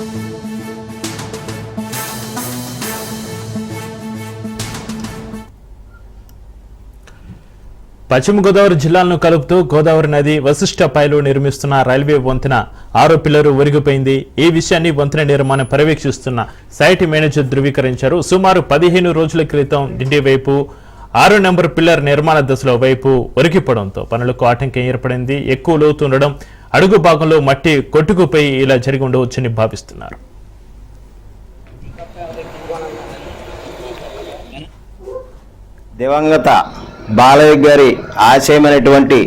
పశ్చిమ గోదావరి జిల్లాలను కలుపుతూ గోదావరి నది వశిష్ట పైలు నిర్మిస్తున్న రైల్వే వంతెన ఆరో పిల్లరు ఒరిగిపోయింది. ఈ విషయాన్ని వంతెన నిర్మాణం పర్యవేక్షిస్తున్న సైట్ మేనేజర్ ధృవీకరించారు. సుమారు పదిహేను రోజుల క్రితం డిండి వైపు ఆరు నెంబర్ పిల్లర్ నిర్మాణ దశలో వైపు ఒరిగిపోవడంతో పనులకు ఆటంకం ఏర్పడింది. ఎక్కువ లోతుండడం అడుగు భాగంలో మట్టి కొట్టుకుపోయి ఇలా జరిగి ఉండవచ్చని భావిస్తున్నారు. దివంగత బాలయ్య గారి ఆశయమైనటువంటి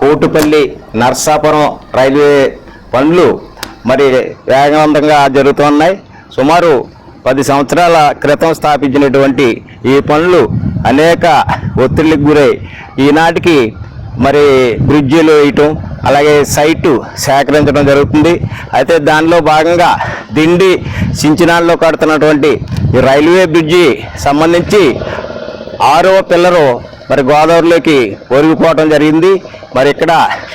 కోటుపల్లి నర్సాపురం రైల్వే పనులు మరి వేగవంతంగా జరుగుతున్నాయి. సుమారు పది సంవత్సరాల క్రితం స్థాపించినటువంటి ఈ పనులు అనేక ఒత్తిడికి గురై ఈనాటికి మరి బ్రిడ్జీలు వేయటం అలాగే సైటు సేకరించడం జరుగుతుంది. అయితే దానిలో భాగంగా దిండి సించినాల్లో కడుతున్నటువంటి రైల్వే బ్రిడ్జి సంబంధించి ఆరవ పిల్లరు మరి గోదావరిలోకి ఒరిగిపోవడం జరిగింది. మరి ఇక్కడ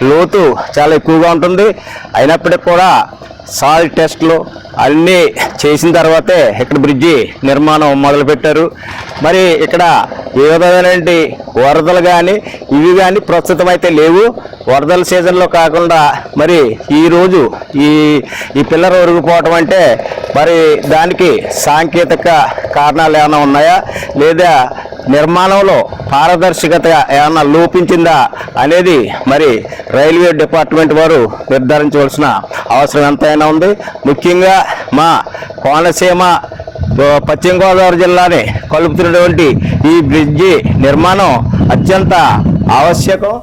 లోతు చాలా ఎక్కువగా ఉంటుంది. అయినప్పటికీ కూడా సాల్ టెస్ట్లు అన్నీ చేసిన తర్వాతే ఇక్కడ బ్రిడ్జి నిర్మాణం మొదలుపెట్టారు. మరి ఇక్కడ ఏ విధమైనటువంటి వరదలు కానీ ఇవి కానీ ప్రస్తుతం అయితే లేవు. వరదల సీజన్లో కాకుండా మరి ఈరోజు ఈ ఈ పిల్లర్ ఒరిగిపోవటం అంటే మరి దానికి సాంకేతిక కారణాలు ఏమైనా ఉన్నాయా? లేదా నిర్మాణంలో పారదర్శకత ఏమన్నా లోపించిందా అనేది మరి రైల్వే డిపార్ట్మెంట్ వారు నిర్ధారించవలసిన అవసరం ఎంతైనా ఉంది. ముఖ్యంగా మా కోనసీమ పశ్చిమ గోదావరి జిల్లాని కలుపుతున్నటువంటి ఈ బ్రిడ్జి నిర్మాణం అత్యంత ఆవశ్యకం.